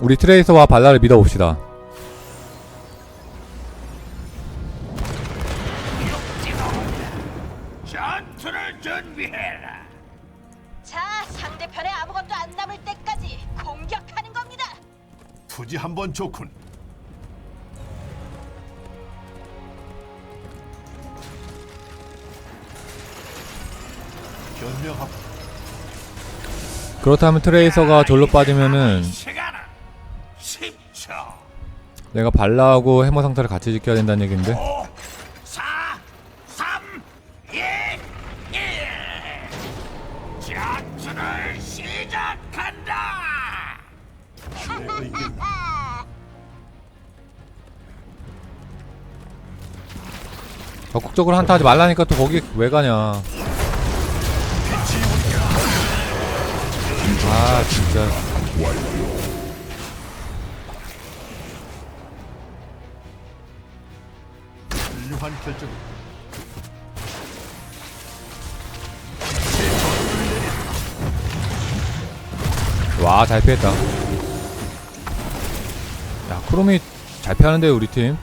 우리 트레이서와 발라를 믿어봅시다. 전투를 준비해라. 자, 상대편에 아무것도 안 남을 때까지 공격하는 겁니다. 투지 한번 좋군. 변명하고 그렇다면 트레이서가 절로 빠지면은 시간은 10초. 내가 발라하고 해머 상태를 같이 지켜야 된다는 얘긴데 5, 4, 3, 2, 1. 전투를 시작한다. 적극적으로 한타 하지 말라니까 또 거기 왜 가냐 아 진짜 결정. 와 잘 피했다 야 크롬이 잘 피하는데 우리 팀아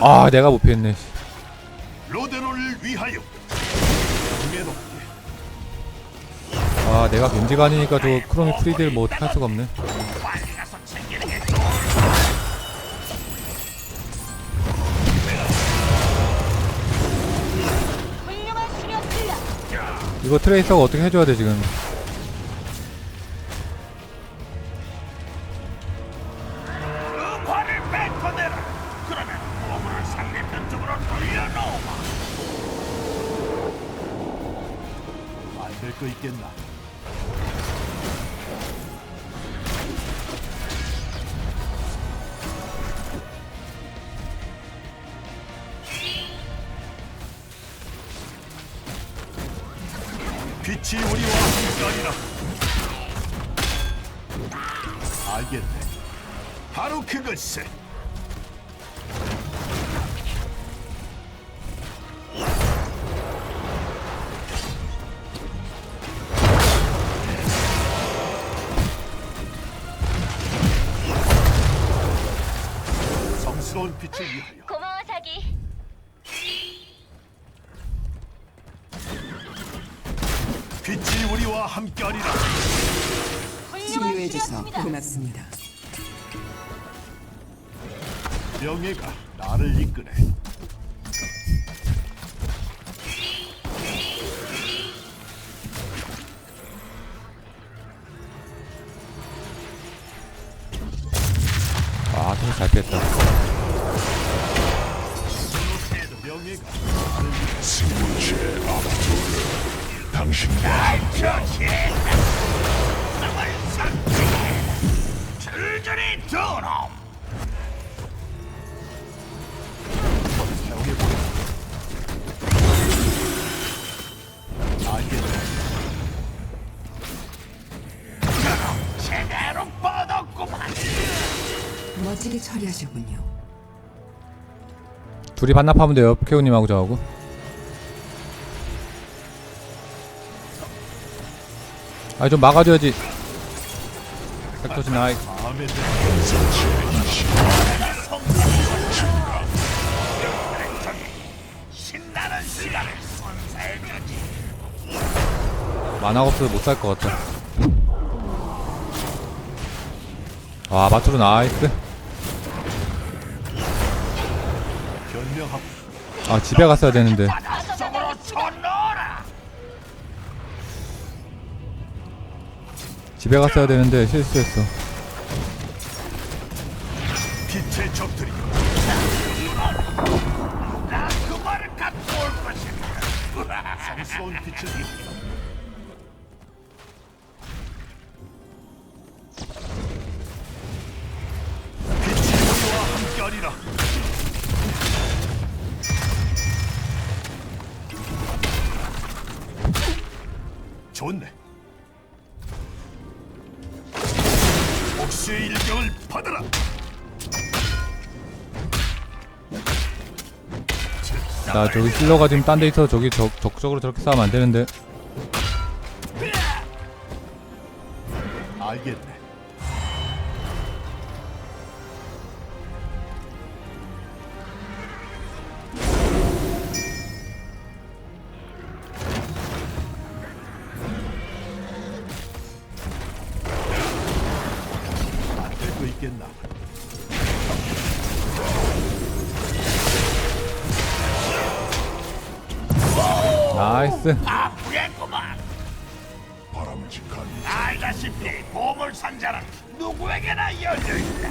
아, 내가 못 피했네 로데로를 위하여. 아 내가 겐지가 아니니까 저 크롬이 프리딜 뭐 할 수가 없네 이거 트레이서가 어떻게 해줘야 돼 지금 그. 안될 거 있겠나? 알겠네. 바로 그것을. 성스러운 빛을 위하여 함께하리라. 치료해줘서. 고맙습니다. 명예가 나를 이끄네. 아 정말 잘 피했다 명예가 줄줄이 두놈 제대로 뻗었구만 멋지게 처리하셨군요. 둘이 반납하면 돼요. 케우님하고 저하고 아좀 막아줘야지. 나이 신나는 시간을 선사해주지 만화가 없어서 못 살 것 같다 와 마트로 나이스. 아 집에 갔어야 되는데 집에 갔어야 되는데 실수했어. 빛의 적들이 성스러운 빛을 나 저기 힐러가 지금 딴 데 있어서 저기 적, 적극적으로 저렇게 싸우면 안 되는데 알겠네. 나이스 아프겠구만. 바람직한. 알다시피 보물 상자는 누구에게나 열려 있다.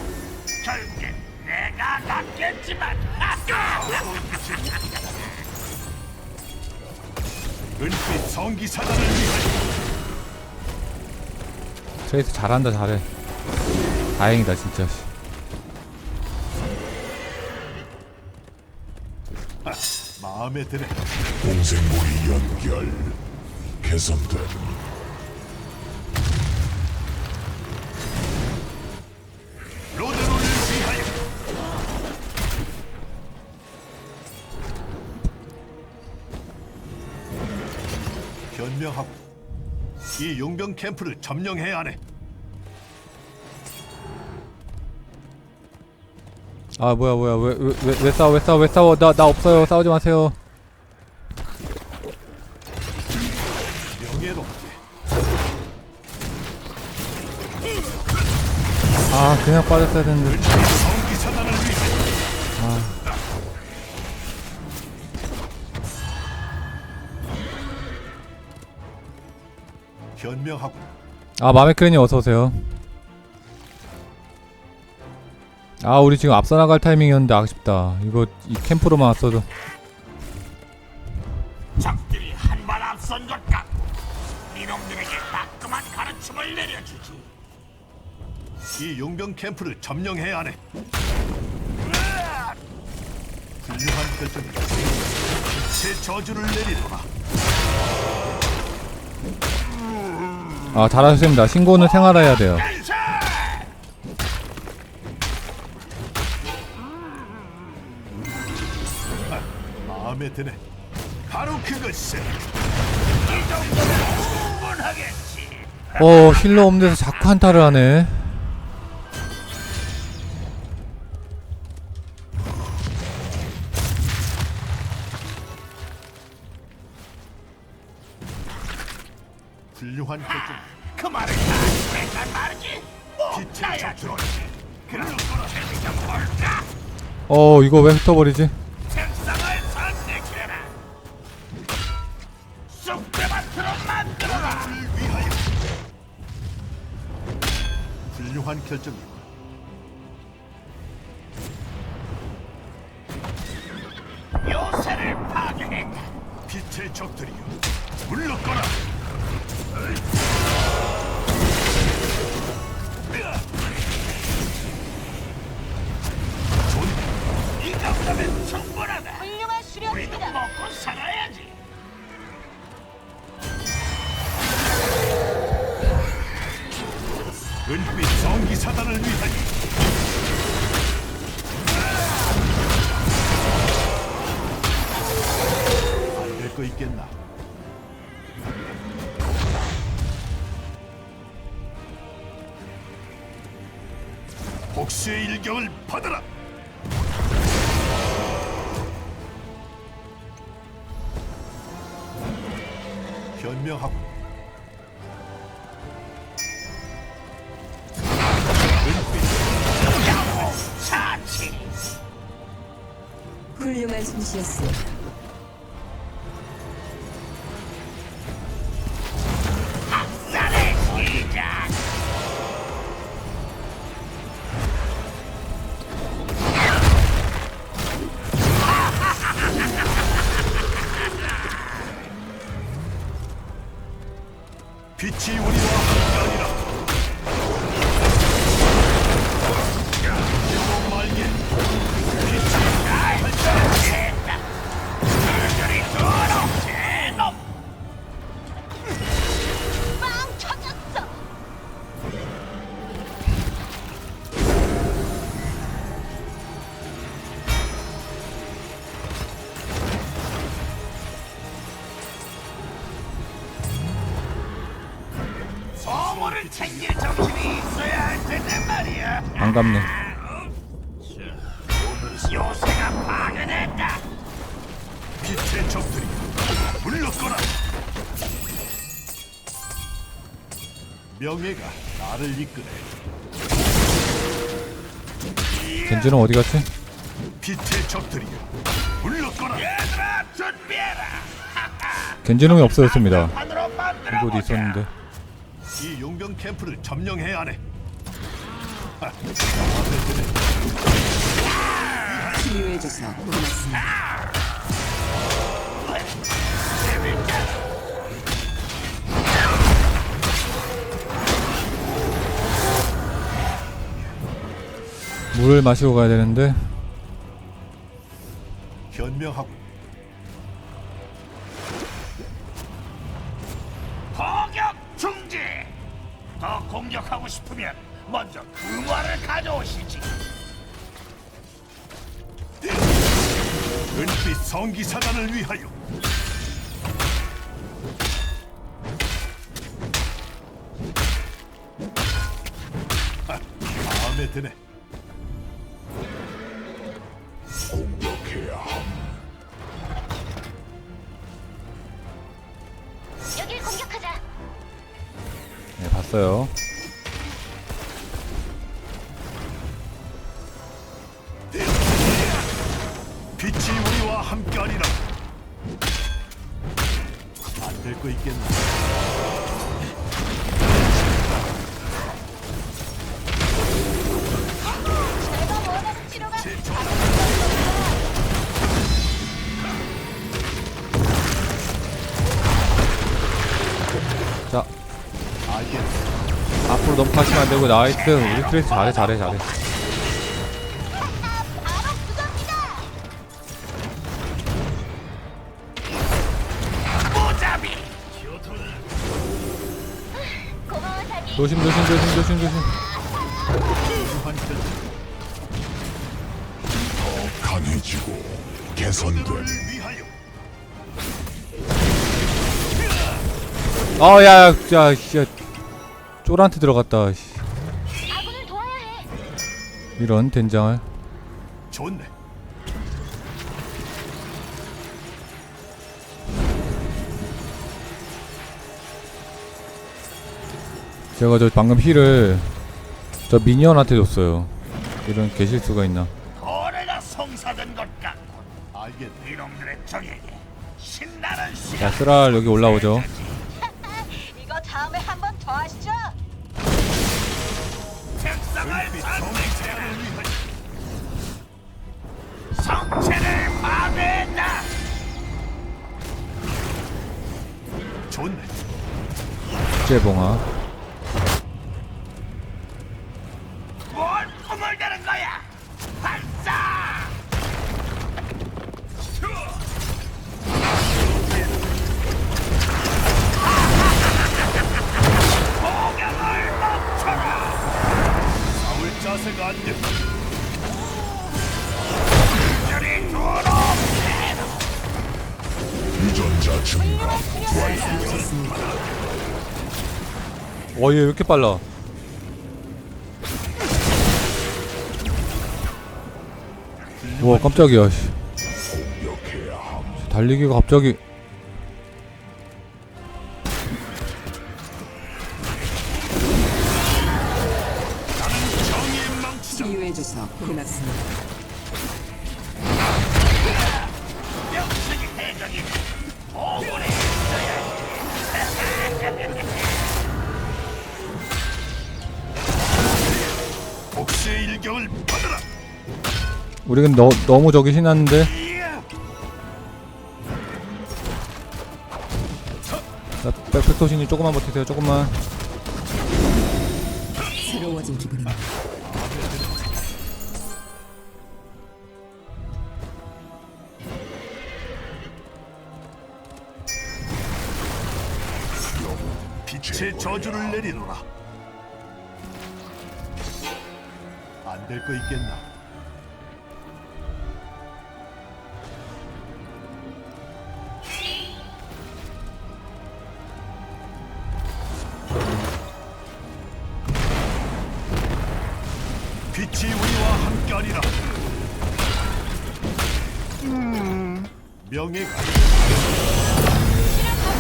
결국엔 내가 낫겠지만. 은빛 성기 사단을 위하여 트레이스 잘한다 잘해 다행이다 진짜 씨. 마음에 드네. 동생모의 연결 위하여. 현명하고 이 용병 캠프를 점령해야 하네. 아 뭐야 뭐야. 왜왜왜 왜 싸워 왜 싸워 왜 싸워. 나 나 없어요. 싸우지 마세요. 아 그냥 빠졌어야 되는데. 위하여. 현명하고. 아 마메크린이 어서 오세요 아 우리 지금 앞서 나갈 타이밍이었는데 아쉽다 이거 이 캠프로만 왔어도 적들이 한 발 앞선 것 같고 이놈들에게 따끔한 가르침을 내려주지. 이 용병 캠프를 점령해야 하네. 훌륭한 결정이다. 제 저주를 내리노라. 아 잘하셨습니다 신고는 생활해야 돼요 드네. 바로 그것은 이 정도면 충분하겠지. 어 힐러 없는 데서 자꾸 한타를 하네 훌륭한 결정. 그 말을 다 말이지. 빛의 적으로 그런 거로 재미가 뭘까? 어 이거 왜 흩어버리지 결정이고. 요새를 파괴했다. 빛의 적들이여, 물러거라. 좋네. 이 정도면 충분하다. 훌륭한 우리도 수련입니다. 먹고 살아야지. 사단을 위하여. 안될 거 있겠나? 복수의 일격을 받아라. 현명하고 나의 시작 빛이 우리와 요새가 파괴됐다. 빛의 적들이 물러거라. 명예가 나를 이끄네. 겐지는 어디 갔지? 빛의 적들이 물러거라. 얘들아 준비해라. 겐지놈이 없어졌습니다 하늘로 만들어 여기 어디 있었는데 이 용병 캠프를 점령해야 하네. 치유해줘서 고맙습니다. 물을 마시고 가야 되는데 현명하고 은빛 성기사단을 위하여. 아, 마음에 드네. 공격해야 함. 여길 공격하자. 네 봤어요 자. 앞으로 넘어가시면 안 되고 나이트 우리 트레이스 잘해 잘해 잘해. 조심 조심 조심 조심 조심 편 강해지고 개선됨. 아야 야 야, 씨, 쫄한테 들어갔다 씨. 아군을 도와야 해. 이런 된장을 좋네. 제가 저 방금 힐을 저 미니언한테 줬어요 이런 개실수가 있나 거래가 성사된 것 같군. 알겠네. 이놈들의 적에게 신나는 자. 쓰랄 여기 올라오죠 국제봉화 어얘 왜 이렇게 빨라 우와 깜짝이야. 달리기가 갑자기 너, 너무 저기 신났는데! 자 백팩토신이 조금만 버티세요 조금만 새로워진 저주를 내리노라. 안 될 거 있겠나? 명예가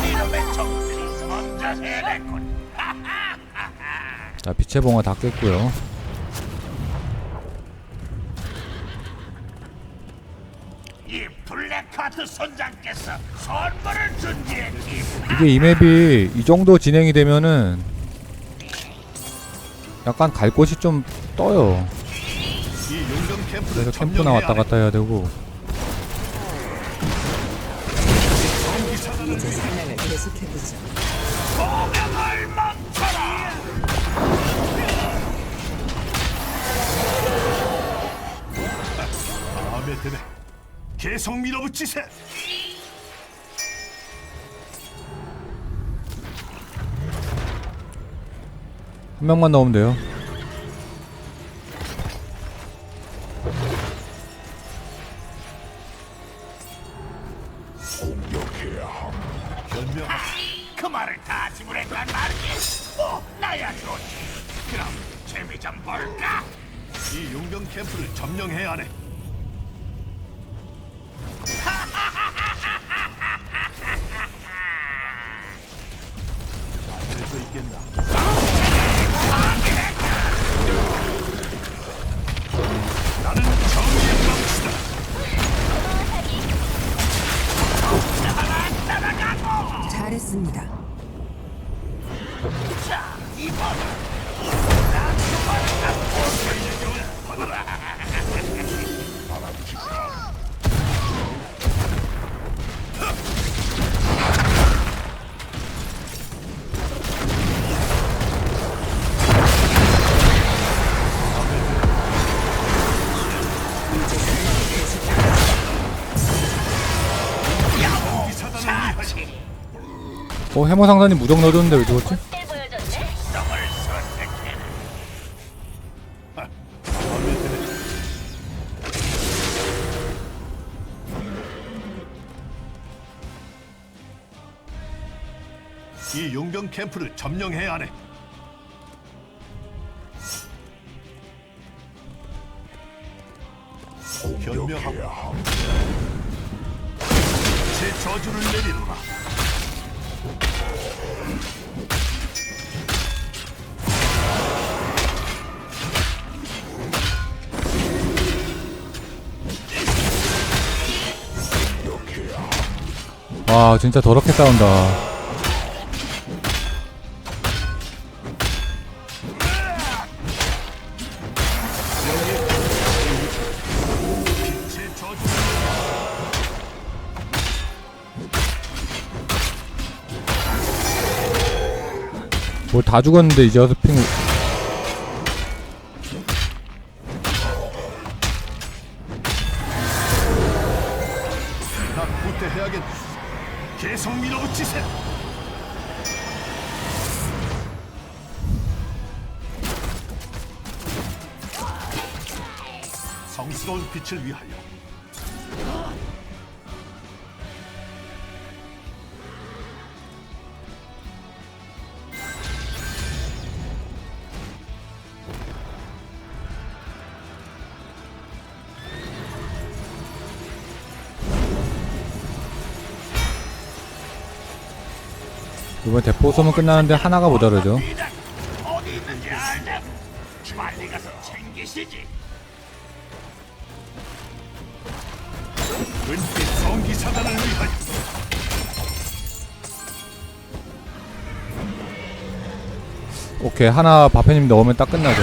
이놈의 적들이 먼저 해냈군. 자 빛의 봉화 다 깼고요 이 블랙하트 선장께서 선물을 준비했지. 이게 이 맵이 이 정도 진행이 되면은 약간 갈 곳이 좀 떠요 이 용병 캠프를 그래서 캠프나 점령해야 왔다 하네. 갔다 해야 되고 계속 밀어붙이세. 한 명만 넣으면 돼요 어 해머 상사님 무적 넣어줬는데 왜 죽었지? 이 용병 캠프를 점령해야 하네. 공격해야 함. 제 저주를 내리노라. 와 진짜 더럽게 싸운다 뭘 다 죽었는데 이제 와서 핑나 구태해야겠네. 계속 밀어붙이세. 성스러운 빛을 위하여. 이번 대포 쏘면 끝나는데 하나가 위하여. 오케이 하나 바페님 넣으면 딱 끝나죠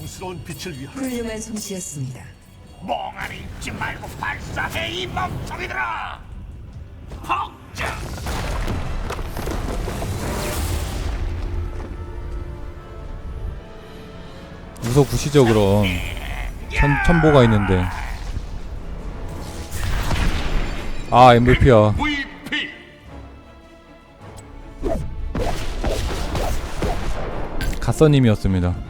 성스러운 빛을 위하여. 훌륭한 솜씨였습니다. 멍하니 있지 말고 발사해 이 멍청이들아. 폭장. 우서 구시죠 그럼 천, 천보가 있는데 아 MVP야 VP. 갓서님이었습니다